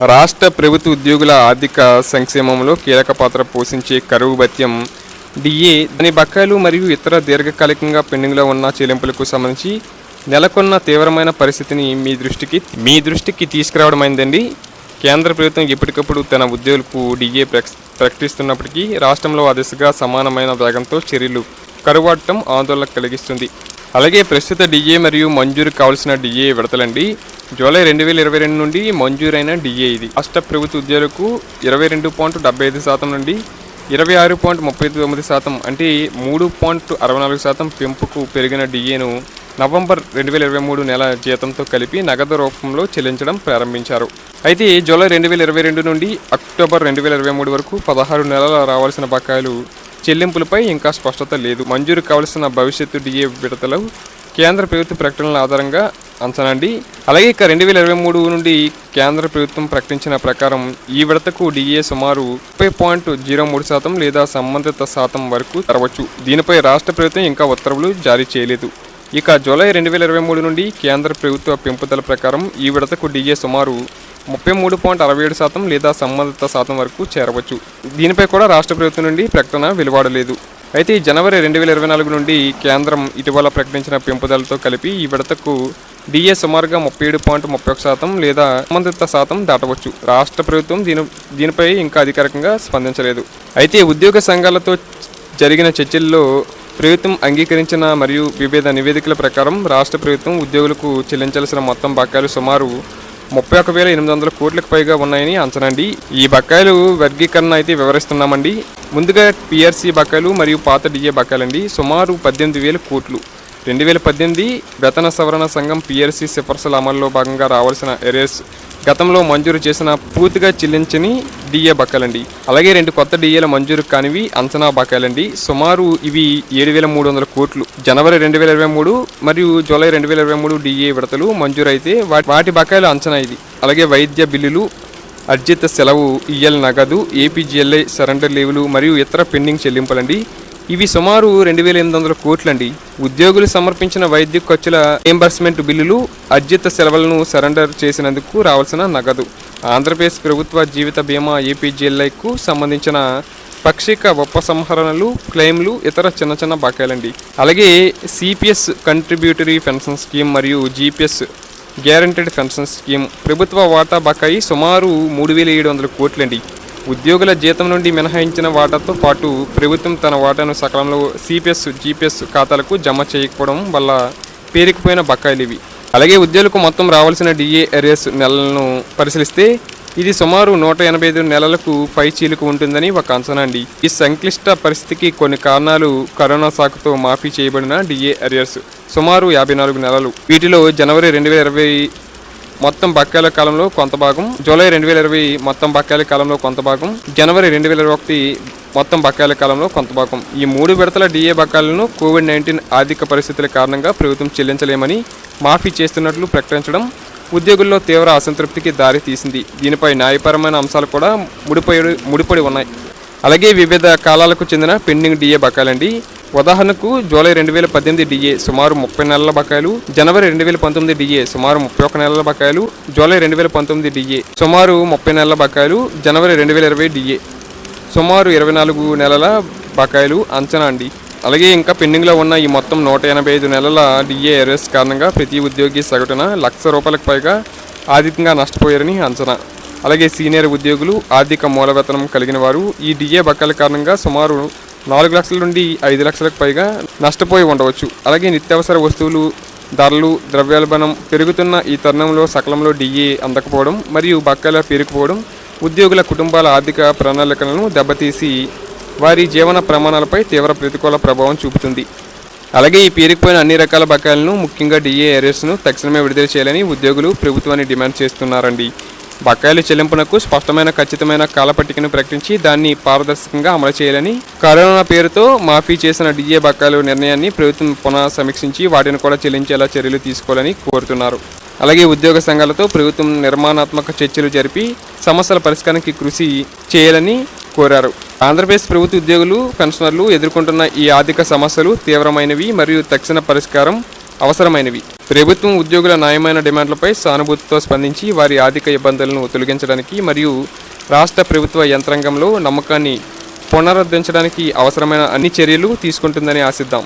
రాష్ట్ర ప్రభుత్వ ఉద్యోగుల ఆర్థిక సంక్షేమంలో కీలక పాత్ర పోషించే కరువు భత్యం డిఏ దాని బకాయిలు మరియు ఇతర దీర్ఘకాలికంగా పెండింగ్లో ఉన్న చెల్లింపులకు సంబంధించి నెలకొన్న తీవ్రమైన పరిస్థితిని మీ దృష్టికి మీ దృష్టికి తీసుకురావడమైందండి. కేంద్ర ప్రభుత్వం ఎప్పటికప్పుడు తన ఉద్యోగులకు డిఏ ప్రకటిస్తున్నప్పటికీ రాష్ట్రంలో ఆ దిశగా సమానమైన వేగంతో చర్యలు కరువాడటం ఆందోళన కలిగిస్తుంది. అలాగే ప్రస్తుత డిఏ మరియు మంజూరు కావాల్సిన డిఏ విడతలండి. జూలై రెండు వేల ఇరవై రెండు నుండి మంజూరైన డిఏ ఇది. రాష్ట్ర ప్రభుత్వ ఉద్యోగులకు ఇరవై రెండు పాయింట్ డెబ్బై ఐదు శాతం నుండి ఇరవై ఆరు పాయింట్ ముప్పై తొమ్మిది శాతం అంటే మూడు పాయింట్ అరవై నాలుగు శాతం పెంపుకు పెరిగిన డిఏను నవంబర్ రెండు వేల ఇరవై మూడు నెల జీతంతో కలిపి నగదు రూపంలో చెల్లించడం ప్రారంభించారు. అయితే జూలై రెండు వేల ఇరవై రెండు నుండి అక్టోబర్ రెండు వేల ఇరవై మూడు వరకు పదహారు నెలల రావాల్సిన బకాయిలు చెల్లింపులపై ఇంకా స్పష్టత లేదు. మంజూరు కావలసిన భవిష్యత్తు డిఏ విడతలు కేంద్ర ప్రభుత్వ ప్రకటనల ఆధారంగా అంచనాండి అలాగే ఇక రెండు వేల ఇరవై మూడు నుండి కేంద్ర ప్రభుత్వం ప్రకటించిన ప్రకారం ఈ విడతకు డిఏ సుమారు ముప్పై పాయింట్ జీరో మూడు శాతం లేదా సంబంధిత శాతం వరకు తరవచ్చు. దీనిపై రాష్ట్ర ప్రభుత్వం ఇంకా ఉత్తర్వులు జారీ చేయలేదు. ఇక జూలై రెండు వేల ఇరవై మూడు నుండి కేంద్ర ప్రభుత్వ పెంపుదల ప్రకారం ఈ విడతకు డిఏ సుమారు ముప్పై మూడు పాయింట్ అరవై ఏడు శాతం లేదా సంబంధిత శాతం వరకు చేరవచ్చు. దీనిపై కూడా రాష్ట్ర ప్రభుత్వం నుండి ప్రకటన వెలువడలేదు. అయితే ఈ జనవరి రెండు వేల ఇరవై నాలుగు నుండి కేంద్రం ఇటీవల ప్రకటించిన పెంపుదలతో కలిపి ఈ విడతకు డిఏ సుమారుగా ముప్పై ఏడు పాయింట్ ముప్పై ఒక శాతం లేదా సంబంధిత శాతం దాటవచ్చు. రాష్ట్ర ప్రభుత్వం దీని దీనిపై ఇంకా అధికారికంగా స్పందించలేదు. అయితే ఉద్యోగ సంఘాలతో జరిగిన చర్చల్లో ప్రభుత్వం అంగీకరించిన మరియు వివిధ నివేదికల ప్రకారం రాష్ట్ర ప్రభుత్వం ఉద్యోగులకు చెల్లించాల్సిన మొత్తం బకాయిలు సుమారు ముప్పై ఒక వేల ఎనిమిది వందల కోట్లకు పైగా ఉన్నాయని అంచనండి. ఈ బకాయిలు వర్గీకరణ అయితే వివరిస్తున్నామండి. ముందుగా పిఆర్సీ బకాయిలు మరియు పాత డిఏ బకాయిలండి. సుమారు పద్దెనిమిది వేల కోట్లు. రెండు వేల పద్దెనిమిది వేతన సవరణ సంఘం పిఆర్సీ సిఫార్సుల అమల్లో భాగంగా రావాల్సిన ఎరేస్ గతంలో మంజూరు చేసిన పూర్తిగా చెల్లించని డిఏ బకాయిలండి. అలాగే రెండు కొత్త డిఏల మంజూరు కానివి అంచనా బకాయిలండి. సుమారు ఇవి ఏడు వేల మూడు వందల కోట్లు. జనవరి రెండు వేల ఇరవై మూడు మరియు జూలై రెండు వేల ఇరవై మూడు డిఏ విడతలు మంజూరు అయితే వాటి వాటి బకాయిల అంచనా ఇది. అలాగే వైద్య బిల్లులు అర్జిత సెలవు ఈఎల్ నగదు ఏపీజీఎల్ఐ సరెండర్ లీవులు మరియు ఇతర పెండింగ్ చెల్లింపులండి. ఇవి సుమారు రెండు వేల ఎనిమిది వందల కోట్లండి. ఉద్యోగులు సమర్పించిన వైద్య ఖర్చుల రియంబర్స్మెంట్ బిల్లులు అర్జిత సెలవులను సరెండర్ చేసినందుకు రావాల్సిన నగదు. ఆంధ్రప్రదేశ్ ప్రభుత్వ జీవిత బీమా ఏపీజీఎల్ఐకు సంబంధించిన పాక్షిక ఉపసంహరణలు క్లెయిమ్లు ఇతర చిన్న చిన్న బకాయిలండి. అలాగే సిపిఎస్ కంట్రిబ్యూటరీ పెన్షన్ స్కీమ్ మరియు జీపీఎస్ గ్యారంటీడ్ పెన్షన్ స్కీమ్ ప్రభుత్వ వాటా బకాయి సుమారు మూడు వేల ఏడు వందల కోట్లండి. ఉద్యోగుల జీతం నుండి మినహాయించిన వాటాతో పాటు ప్రభుత్వం తన వాటాను సకాలంలో సిపిఎస్ జీపీఎస్ ఖాతాలకు జమ చేయకపోవడం వల్ల పేరుకుపోయిన బకాయిలు ఇవి. అలాగే ఉద్యోగులకు మొత్తం రావాల్సిన డిఏ ఎరియర్స్ నెలలను పరిశీలిస్తే ఇది సుమారు నూట ఎనభై ఐదు నెలలకు పై చీలిక ఉంటుందని ఒక అంచనా అండి. ఈ సంక్లిష్ట పరిస్థితికి కొన్ని కారణాలు కరోనా సాకుతో మాఫీ చేయబడిన డిఏ అరియర్స్ సుమారు యాభై నాలుగు నెలలు. వీటిలో జనవరి రెండు వేల ఇరవై మొత్తం బకాయిల కాలంలో కొంత భాగం జూలై రెండు వేల ఇరవై మొత్తం బకాయిల కాలంలో కొంత భాగం జనవరి రెండు వేల ఇరవై ఒకటి మొత్తం బకాయిల కాలంలో కొంత భాగం. ఈ మూడు విడతల డిఏ బకాయిలను కోవిడ్ నైన్టీన్ ఆర్థిక పరిస్థితుల కారణంగా ప్రభుత్వం చెల్లించలేమని మాఫీ చేస్తున్నట్లు ప్రకటించడం ఉద్యోగుల్లో తీవ్ర అసంతృప్తికి దారి తీసింది దీనిపై న్యాయపరమైన అంశాలు కూడా ముడిపడి ముడిపడి ఉన్నాయి. అలాగే వివిధ కాలాలకు చెందిన పెండింగ్ డిఏ బకాయిలండి. ఉదాహరణకు జూలై రెండు వేల పద్దెనిమిది డిఏ సుమారు ముప్పై నెలల బకాయిలు జనవరి రెండు వేల పంతొమ్మిది డిఏ సుమారు ముప్పై ఒక నెలల బకాయిలు జూలై రెండు వేల పంతొమ్మిది డిఏ సుమారు ముప్పై నెలల బకాయిలు జనవరి రెండు వేల ఇరవై డిఏ సుమారు ఇరవై నాలుగు నెలల బకాయిలు అంచనా అండి. అలాగే ఇంకా పెండింగ్లో ఉన్న ఈ మొత్తం నూట ఎనభై ఐదు నెలల డిఏ కారణంగా ప్రతి ఉద్యోగి సగటున లక్ష రూపాయలకు పైగా ఆర్థికంగా నష్టపోయారని అంచనా. అలాగే సీనియర్ ఉద్యోగులు ఆర్థిక మూలవేతనం కలిగిన వారు ఈ డిఏ బకాయిల కారణంగా సుమారు నాలుగు లక్షల నుండి ఐదు లక్షలకు పైగా నష్టపోయి ఉండవచ్చు. అలాగే నిత్యావసర వస్తువులు ధరలు ద్రవ్యోల్బణం పెరుగుతున్న ఈ తరుణంలో సకలంలో డిఏ అందకపోవడం మరియు బకాయిల పేరుకుపోవడం ఉద్యోగుల కుటుంబాల ఆర్థిక ప్రణాళికలను దెబ్బతీసి వారి జీవన ప్రమాణాలపై తీవ్ర ప్రతికూల ప్రభావం చూపుతుంది. అలాగే ఈ పేరుకుపోయిన అన్ని రకాల బకాయిలను ముఖ్యంగా డిఏ ఏరియర్స్ను తక్షణమే విడుదల చేయాలని ఉద్యోగులు ప్రభుత్వాన్ని డిమాండ్ చేస్తున్నారండి. బకాయిల చెల్లింపునకు స్పష్టమైన ఖచ్చితమైన కాలపట్టికను ప్రకటించి దాన్ని పారదర్శకంగా అమలు చేయాలని కరోనా పేరుతో మాఫీ చేసిన డిఏ బకాయిలు నిర్ణయాన్ని ప్రభుత్వం పునః సమీక్షించి వాటిని కూడా చెల్లించేలా చర్యలు తీసుకోవాలని కోరుతున్నారు. అలాగే ఉద్యోగ సంఘాలతో ప్రభుత్వం నిర్మాణాత్మక చర్చలు జరిపి సమస్యల పరిష్కారానికి కృషి చేయాలని కోరారు. ఆంధ్రప్రదేశ్ ప్రభుత్వ ఉద్యోగులు పెన్షనర్లు ఎదుర్కొంటున్న ఈ ఆర్థిక సమస్యలు తీవ్రమైనవి మరియు తక్షణ పరిష్కారం అవసరమైనవి. ప్రభుత్వం ఉద్యోగుల న్యాయమైన డిమాండ్లపై సానుభూతితో స్పందించి వారి ఆర్థిక ఇబ్బందులను తొలగించడానికి మరియు రాష్ట్ర ప్రభుత్వ యంత్రాంగంలో నమ్మకాన్ని పునరుద్ధరించడానికి అవసరమైన అన్ని చర్యలు తీసుకుంటుందని ఆశిద్దాం.